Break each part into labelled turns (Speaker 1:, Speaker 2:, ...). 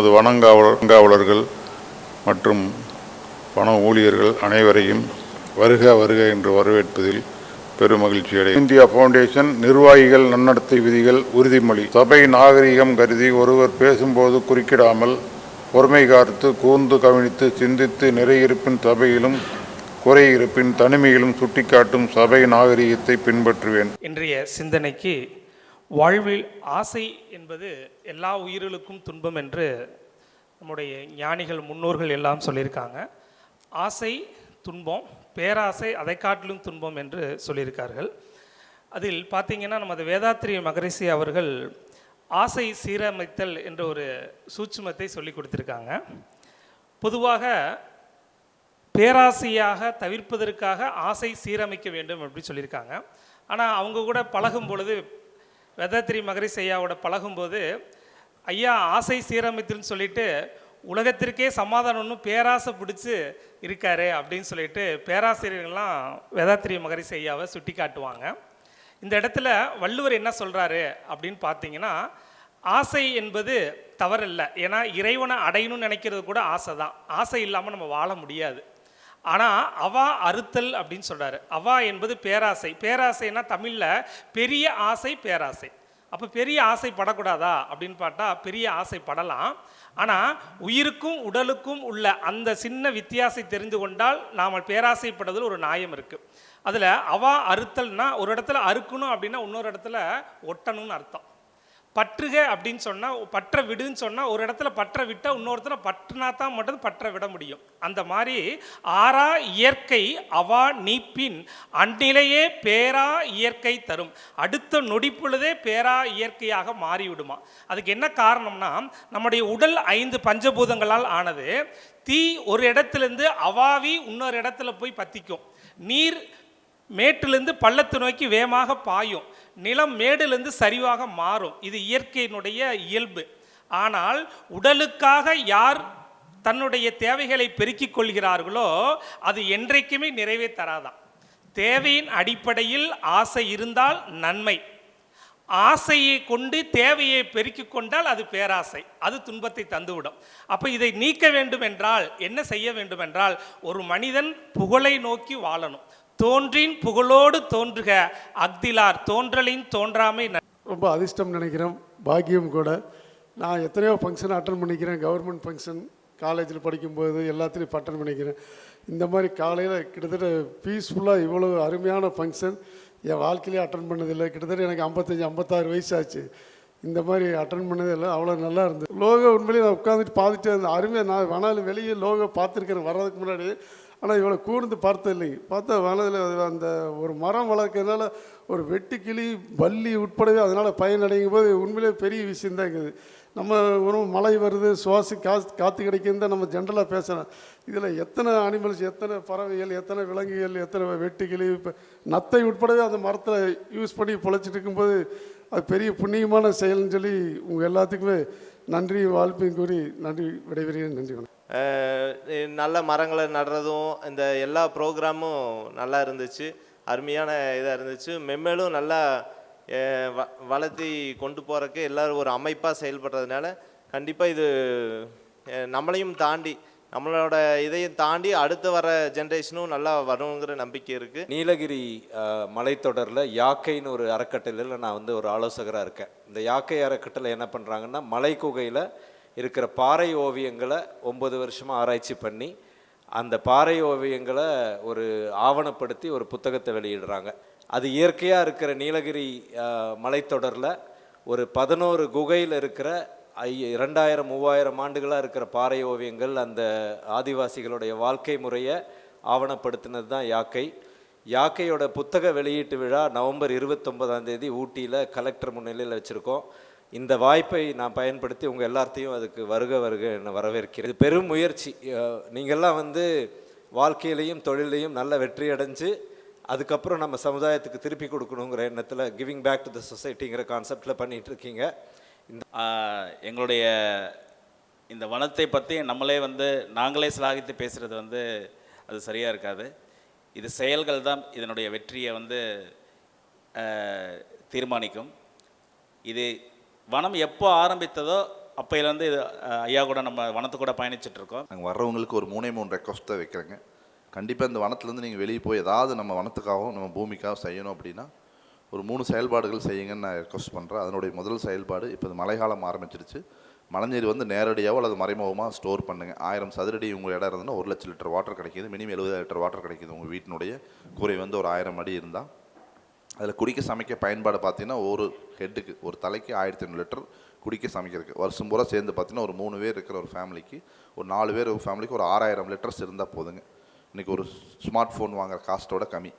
Speaker 1: நமது வனங்காவலர்கள் மற்றும் வன ஊழியர்கள் அனைவரையும் வருக வருக என்று வரவேற்பதில் பெருமகிழ்ச்சி அடை இந்தியா ஃபவுண்டேஷன் நிர்வாகிகள் நன்னடத்தை விதிகள் உறுதிமொழி. சபை நாகரிகம் கருதி ஒருவர் பேசும்போது குறுக்கிடாமல் பொறுமை காத்து கூர்ந்து கவனித்து சிந்தித்து நிறையிருப்பின் சபையிலும் குறை இருப்பின் தனிமையிலும் சுட்டிக்காட்டும் சபை நாகரிகத்தை பின்பற்றுவேன்.
Speaker 2: இன்றைய சிந்தனைக்கு வாழ்வில் ஆசை என்பது எல்லா உயிர்களுக்கும் துன்பம் என்று நம்முடைய ஞானிகள் முன்னோர்கள் எல்லாம் சொல்லியிருக்காங்க. ஆசை துன்பம் பேராசை அதை காட்டிலும் துன்பம் என்று சொல்லியிருக்கார்கள். அதில் பார்த்தீங்கன்னா நமது வேதாத்திரி மகரிஷி அவர்கள் ஆசை சீரமைத்தல் என்ற ஒரு சூட்சுமத்தை சொல்லி கொடுத்துருக்காங்க. பொதுவாக பேராசையாக தவிர்ப்பதற்காக ஆசை சீரமைக்க வேண்டும் அப்படி சொல்லியிருக்காங்க. ஆனால் அவங்க கூட பழகும் பொழுது வேதாத்திரி மகரிஷி ஐயாவோட பழகும்போது ஐயா ஆசை சீரமைத்துன்னு சொல்லிட்டு உலகத்திற்கே சமாதானம்னு பேராசை பிடிச்சி இருக்காரு அப்படின்னு சொல்லிட்டு பேராசிரியர்கள்லாம் வேதாத்திரி மகரிஷி ஐயாவை சுட்டி காட்டுவாங்க இந்த இடத்துல வள்ளுவர் என்ன சொல்கிறாரு அப்படின்னு பார்த்தீங்கன்னா ஆசை என்பது தவறில்லை. ஏன்னா இறைவனை அடையணும்னு நினைக்கிறது கூட ஆசை தான். ஆசை இல்லாமல் நம்ம வாழ முடியாது. ஆனால் அவா அறுத்தல் அப்படின்னு சொல்கிறாரு அவா என்பது பேராசை. பேராசைன்னா தமிழில் பெரிய ஆசை பேராசை. அப்போ பெரிய ஆசைப்படக்கூடாதா அப்படின்னு பார்த்தா பெரிய ஆசைப்படலாம். ஆனால் உயிருக்கும் உடலுக்கும் உள்ள அந்த சின்ன வித்தியாசை தெரிந்து கொண்டால் நாம் பேராசைப்படுறதுல ஒரு நியாயம் இருக்குது அதில் அவா அறுத்தல்னா ஒரு இடத்துல அறுக்கணும் அப்படின்னா இன்னொரு இடத்துல ஒட்டணும்னு அர்த்தம். பற்றுக அப்படின்னு சொன்னால் பற்ற விடுன்னு சொன்னால் ஒரு இடத்துல பற்ற விட்டால் இன்னொருத்தர பற்றுனா தான் மட்டும் பற்ற விட முடியும். அந்த மாதிரி ஆறா இயற்கை அவா நீப்பின் அந்நிலையே பேரா இயற்கை தரும். அடுத்த நொடிப்பொழுதே பேரா இயற்கையாக மாறிவிடுமா. அதுக்கு என்ன காரணம்னா நம்முடைய உடல் ஐந்து பஞ்சபூதங்களால் ஆனது தீ ஒரு இடத்துலேருந்து அவாவி இன்னொரு இடத்துல போய் பற்றிக்கும் நீர் மேட்டிலிருந்து பள்ளத்தை நோக்கி வேகமாக பாயும். நிலம் மேடிலிருந்து சரிவாக மாறும். இது இயற்கையினுடைய இயல்பு. ஆனால் உடலுக்காக யார் தன்னுடைய தேவைகளை பெருக்கிக் கொள்கிறார்களோ அது என்றைக்குமே நிறைவே தராதாம். தேவையின் அடிப்படையில் ஆசை இருந்தால் நன்மை. ஆசையை கொண்டு தேவையை பெருக்கிக் கொண்டால் அது பேராசை. அது துன்பத்தை தந்துவிடும். அப்போ இதை நீக்க வேண்டும் என்றால் என்ன செய்ய வேண்டும் என்றால் ஒரு மனிதன் புகழை நோக்கி வாழணும். தோன்றின் புகழோடு தோன்றுக. அக்திலார் தோன்றலின் தோன்றாமை
Speaker 3: ரொம்ப அதிர்ஷ்டம் நினைக்கிறேன். பாக்கியம் கூட. நான் எத்தனையோ ஃபங்க்ஷன் அட்டன் பண்ணிக்கிறேன். கவர்மெண்ட் ஃபங்க்ஷன் காலேஜில் படிக்கும்போது எல்லாத்துலேயும் அட்டன் பண்ணிக்கிறேன். இந்த மாதிரி காலையில் கிட்டத்தட்ட பீஸ்ஃபுல்லாக இவ்வளோ அருமையான ஃபங்க்ஷன் என் வாழ்க்கையிலே அட்டன் பண்ணதில்லை. கிட்டத்தட்ட எனக்கு ஐம்பத்தஞ்சு ஐம்பத்தாறு வயசாச்சு. இந்த மாதிரி அட்டன் பண்ணதில்லை. அவ்வளோ நல்லா இருந்தது. லோகோ உண்மையிலேயே நான் உட்காந்துட்டு பார்த்துட்டே இருந்தேன் அருமையாக நான் வேணாலும் வெளியே லோகோ பார்த்துருக்கிறேன். வர்றதுக்கு முன்னாடி ஆனால் இவ்வளோ கூர்ந்து பார்த்ததில்லை பார்த்தா வனதில் அந்த ஒரு மரம் வளர்க்கறதுனால ஒரு வெட்டுக்கிளி வள்ளி உட்படவே அதனால் பயனடையும் போது உண்மையிலே பெரிய விஷயந்தான் இருக்குது. நம்ம ஒரு மழை வருது சுவாசி காசு காற்று கிடைக்குன்னு தான் நம்ம ஜென்ரலாக பேசுகிறோம் இதில் எத்தனை அனிமல்ஸ் எத்தனை பறவைகள் எத்தனை விலங்குகள் எத்தனை வெட்டுக்கிளி இப்போ நத்தை உட்படவே அந்த மரத்தில் யூஸ் பண்ணி பொழைச்சிட்டு இருக்கும்போது அது பெரிய புண்ணியமான செயல்னு சொல்லி உங்கள் எல்லாத்துக்குமே நன்றி வாழ்ப்பையும் கூறி நன்றி விடைபெறுகிறேன். நன்றி வணக்கம்.
Speaker 4: நல்ல மரங்களை நடுறதும் இந்த எல்லா ப்ரோக்ராமும் நல்லா இருந்துச்சு. அருமையான இதாக இருந்துச்சு. மென்மேலும் நல்லா வ வளர்த்தி கொண்டு போகிறக்கு எல்லோரும் ஒரு அமைப்பாக செயல்படுறதுனால கண்டிப்பாக இது நம்மளையும் தாண்டி நம்மளோட இதையும் தாண்டி அடுத்து வர ஜென்ரேஷனும் நல்லா வருங்கிற நம்பிக்கை இருக்குது
Speaker 5: நீலகிரி மலைத்தொடரில் யாக்கைன்னு ஒரு அறக்கட்டளையில் நான் வந்து ஒரு ஆலோசகராக இருக்கேன். இந்த யாக்கை அறக்கட்டளை என்ன பண்ணுறாங்கன்னா மலை குகையில் இருக்கிற பாறை ஓவியங்களை ஒம்பது வருஷமாக ஆராய்ச்சி பண்ணி அந்த பாறை ஓவியங்களை ஒரு ஆவணப்படுத்தி ஒரு புத்தகத்தை வெளியிடுறாங்க. அது இயற்கையாக இருக்கிற நீலகிரி மலைத்தொடரில் ஒரு பதினோரு குகையில் இருக்கிற ஐ இரண்டாயிரம் மூவாயிரம் ஆண்டுகளாக இருக்கிற பாறை ஓவியங்கள் அந்த ஆதிவாசிகளுடைய வாழ்க்கை முறையை ஆவணப்படுத்தினது தான் யாக்கை. யாக்கையோட புத்தக வெளியீட்டு விழா நவம்பர் இருபத்தொன்பதாம் தேதி ஊட்டியில் கலெக்டர் முன்னிலையில் வச்சுருக்கோம். இந்த வாய்ப்பை நான் பயன்படுத்தி உங்கள் எல்லாத்தையும் அதுக்கு வருக வருக என்னை வரவேற்கிறேன். இது பெரும் முயற்சி. நீங்கள்லாம் வந்து வாழ்க்கையிலையும் தொழிலையும் நல்ல வெற்றி அடைஞ்சு அதுக்கப்புறம் நம்ம சமுதாயத்துக்கு திருப்பி கொடுக்கணுங்கிற எண்ணத்தில் கிவிங் பேக் டு த சொசைட்டிங்கிற கான்செப்டில் பண்ணிகிட்டு இருக்கீங்க
Speaker 6: எங்களுடைய இந்த வனத்தை பற்றி நம்மளே வந்து நாங்களே சிலாகித்து பேசுகிறது வந்து அது சரியாக இருக்காது. இது செயல்கள் தான் இதனுடைய வெற்றியை வந்து தீர்மானிக்கும். இது வனம் எப்போ ஆரம்பித்ததோ அப்பையிலேருந்து இது ஐயா கூட நம்ம வனத்து கூட பயணிச்சுட்டு இருக்கோம்
Speaker 7: நாங்கள் வர்றவங்களுக்கு ஒரு மூணே மூணு ரெக்வஸ்ட்டை வைக்கிறேங்க. கண்டிப்பாக இந்த வனத்துலேருந்து நீங்கள் வெளியே போய் ஏதாவது நம்ம வனத்துக்காகவும் நம்ம பூமிக்காகவும் செய்யணும் அப்படின்னா ஒரு மூணு செயல்பாடுகள் செய்யுங்கன்னு நான் ரெக்வஸ்ட் பண்ணுறேன் அதனுடைய முதல் செயல்பாடு இப்போ இந்த மழைக்காலம் ஆரம்பிச்சிருச்சு. மழைநீர் வந்து நேரடியாகவோ அல்லது மறைமுகமாக ஸ்டோர் பண்ணுங்கள் ஆயிரம் சதுரடி உங்கள் இடம் இருந்ததுன்னா ஒரு லட்சம் லிட்டர் வாட்டர் கிடைக்கிது. மினிமம் எழுபதாயிரம் லிட்டர் வாட்டர் கிடைக்கிது உங்கள் வீட்டினுடைய. கூரை வந்து ஒரு ஆயிரம் அடி இருந்தால் அதில் குடிக்க சமைக்க பயன்பாடு பார்த்தீங்கன்னா ஒரு ஹெட்டுக்கு ஒரு தலைக்கு ஆயிரத்தி ஐநூறு லிட்டர் குடிக்க சமைக்கிறதுக்கு. வருஷம் பூரா சேர்ந்து பார்த்தீங்கன்னா ஒரு மூணு பேர் இருக்கிற ஒரு ஃபேமிலிக்கு ஒரு நாலு பேர் ஒரு ஃபேமிலிக்கு ஒரு ஆறாயிரம் லிட்டர்ஸ் இருந்தால் போதுங்க. இன்றைக்கி ஒரு ஸ்மார்ட் ஃபோன் வாங்குற காஸ்ட்டோட கம்மி.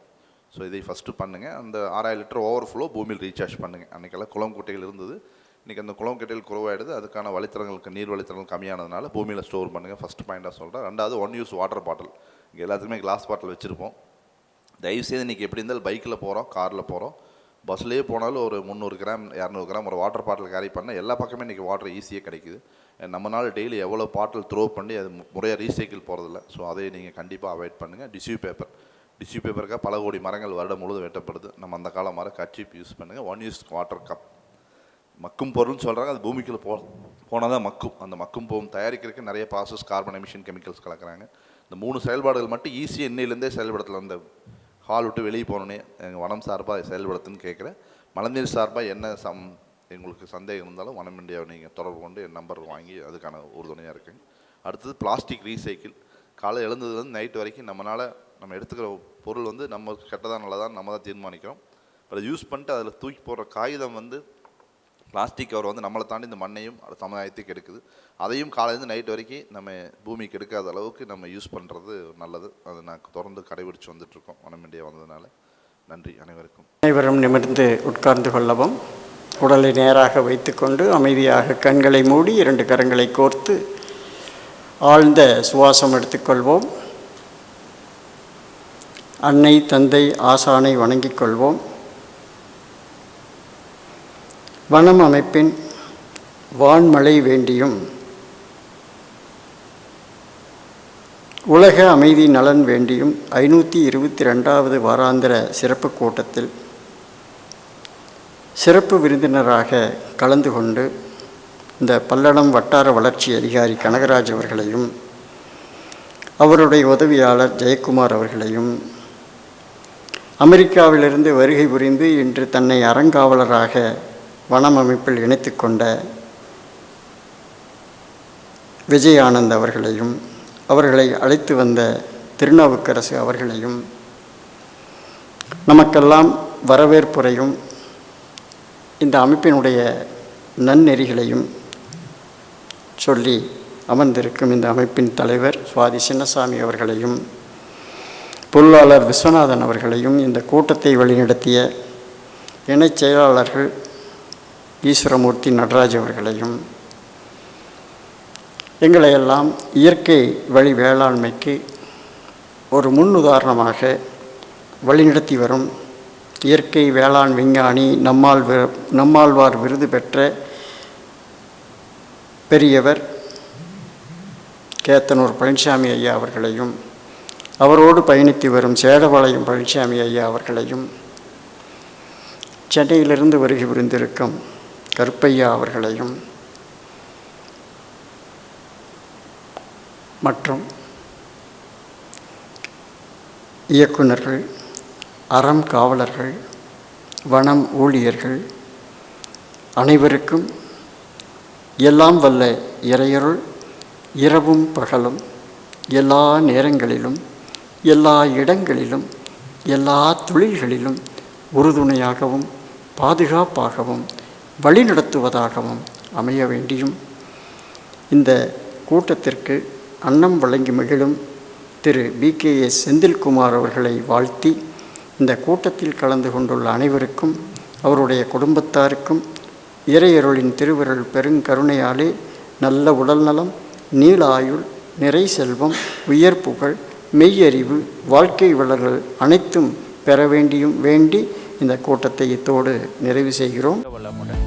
Speaker 7: ஸோ இதை ஃபஸ்ட்டு பண்ணுங்கள் அந்த ஆறாயிரம் லிட்டர் ஓவர் ஃப்ளோ பூமியில் ரீசார்ஜ் பண்ணுங்கள் அன்றைக்கெல்லாம் குளம் குட்டைகள் இருந்தது. இன்றைக்கி அந்த குளம் குட்டைகள் குறைவாயிடுது. அதுக்கான வழித்தடங்களுக்கு நீர் வழித்தடங்கள் கம்மியானதுனால பூமியில் ஸ்டோர் பண்ணுங்கள் ஃபஸ்ட் பாயிண்ட்டாக சொல்கிறேன் ரெண்டாவது ஒன் யூஸ் வாட்டர் பாட்டில் இங்கே எல்லாத்துக்குமே கிளாஸ் பாட்டில் வச்சுருப்போம். தயவுசெய்து இன்றைக்கி எப்படி இருந்தாலும் பைக்கில் போகிறோம் காரில் போகிறோம். பஸ்லேயே போனாலும் ஒரு முந்நூறு கிராம் இரநூறு கிராம் ஒரு வாட்டர் பாட்டில் கேரி பண்ணால் எல்லா பக்கமே இன்றைக்கி வாட்டர் ஈஸியாக கிடைக்குது. நம்மளால் டெய்லி எவ்வளோ பாட்டில் த்ரோ பண்ணி அது முறையாக ரீசைக்கிள் போகிறதில்ல ஸோ அதை நீங்கள் கண்டிப்பாக அவாய்ட் பண்ணுங்கள் டிஷ்யூ பேப்பர் டிஷ்யூ பேப்பருக்காக பல கோடி மரங்கள் வருடம் முழுவதும் வெட்டப்படுது. நம்ம அந்த காலம் மரம் கட்சிப் யூஸ் பண்ணுங்கள் ஒன் யூஸ் வாட்டர் கப் மக்கும் பொருள்னு சொல்கிறாங்க அது பூமிக்குள்ளே போ போனால் தான் மக்கும். அந்த மக்கும் போகும் தயாரிக்கிறதுக்கு நிறைய ப்ராசஸ் கார்பன் எமிஷன் கெமிக்கல்ஸ் கலக்கிறாங்க. இந்த மூணு செயல்பாடுகள் மட்டும் ஈஸியாக இன்னையிலேருந்தே செயல்படுத்தலாம். அந்த ஹால் விட்டு வெளியே போனோன்னே எங்கள் வனம் சார்பாக செயல்படுத்துன்னு கேட்குறேன். மலநீர் சார்பாக என்ன சம் எங்களுக்கு சந்தேகம் இருந்தாலும் வனம் இந்தியாவை நீங்கள் தொடர்பு கொண்டு என் நம்பர் வாங்கி அதுக்கான உறுதுணையாக இருக்குங்க அடுத்தது பிளாஸ்டிக் ரீசைக்கிள் காலை எழுந்ததுலேருந்து நைட் வரைக்கும் நம்மளால் நம்ம எடுத்துக்கிற பொருள் வந்து நம்ம கெட்டதா நல்லதான் நம்ம தான் தீர்மானிக்கிறோம். அதை யூஸ் பண்ணிட்டு அதில் தூக்கி போடுற காகிதம் வந்து பிளாஸ்டிக் கவர் வந்து நம்மளை தாண்டி இந்த மண்ணையும் சமுதாயத்துக்கு எடுக்குது. அதையும் காலையிலேருந்து நைட் வரைக்கும் நம்ம பூமிக்கு எடுக்காத அளவுக்கு நம்ம யூஸ் பண்ணுறது நல்லது. அதை நான் தொடர்ந்து கடைபிடிச்சு வந்துட்ருக்கோம் வனம் இண்டியா வந்ததுனால நன்றி அனைவருக்கும்.
Speaker 8: அனைவரும் நிமிர்ந்து உட்கார்ந்து கொள்ளவும் உடலை நேராக வைத்துக்கொண்டு அமைதியாக கண்களை மூடி இரண்டு கரங்களை கோர்த்து ஆழ்ந்த சுவாசம் எடுத்துக்கொள்வோம் அன்னை தந்தை ஆசானை வணங்கிக் கொள்வோம். வனம் அமைப்பின் வான்மழை வேண்டியும் உலக அமைதி நலன் வேண்டியும் ஐநூற்றி இருபத்தி ரெண்டாவது வாராந்திர சிறப்பு கூட்டத்தில் சிறப்பு விருந்தினராக கலந்து கொண்டு இந்த பல்லடம் வட்டார வளர்ச்சி அதிகாரி கனகராஜ் அவர்களையும் அவருடைய உதவியாளர் ஜெயக்குமார் அவர்களையும் அமெரிக்காவிலிருந்து வருகை புரிந்து இன்று தன்னை அறங்காவலராக வனம் அமைப்பில் இணைத்து கொண்ட விஜய் ஆனந்த் அவர்களையும் அவர்களை அழைத்து வந்த திருநாவுக்கரசு அவர்களையும் நமக்கெல்லாம் வரவேற்புரையும் இந்த அமைப்பினுடைய நன்னெறிகளையும் சொல்லி அமர்ந்திருக்கும் இந்த அமைப்பின் தலைவர் சுவாதி சின்னசாமி அவர்களையும் பொருளாளர் விஸ்வநாதன் அவர்களையும் இந்த கூட்டத்தை வழிநடத்திய இணைச் செயலாளர்கள் ஈஸ்வரமூர்த்தி நடராஜ் அவர்களையும் எங்களையெல்லாம் இயற்கை வழி வேளாண்மைக்கு ஒரு முன்னுதாரணமாக வழிநடத்தி வரும் இயற்கை வேளாண் விஞ்ஞானி நம்மால் நம்மாழ்வார் விருது பெற்ற பெரியவர் கேத்தனூர் பழனிசாமி ஐயா அவர்களையும் அவரோடு பயணித்து வரும் சேடபாளையம் பழனிசாமி ஐயா அவர்களையும் சென்னையிலிருந்து வருகை புரிந்திருக்கும் கருப்பையா அவர்களையும் மற்றும் இயக்குனர்கள் அறம் காவலர்கள் வனம் ஊழியர்கள் அனைவருக்கும் எல்லாம் வல்ல இறையருள் இரவும் பகலும் எல்லா நேரங்களிலும் எல்லா இடங்களிலும் எல்லா தொழில்களிலும் உறுதுணையாகவும் பாதுகாப்பாகவும் வழிநடத்துவதாகவும் அமைய வேண்டியும். இந்த கூட்டத்திற்கு அன்னம் வழங்கி மகிழும் திரு பி. கே. எஸ். செந்தில்குமார் அவர்களை வாழ்த்தி இந்த கூட்டத்தில் கலந்து கொண்டுள்ள அனைவருக்கும் அவருடைய குடும்பத்தாருக்கும் இறையருளின் திருவிரல் பெருங்கருணையாலே நல்ல உடல்நலம் நீள ஆயுள் நிறை செல்வம் உயர் புகழ் மெய்யறிவு வாழ்க்கை வளர்கள் அனைத்தும் பெற வேண்டியும் வேண்டி இந்த கூட்டத்தை இத்தோடு நிறைவு செய்கிறோம்.
Speaker 6: வளமுடன்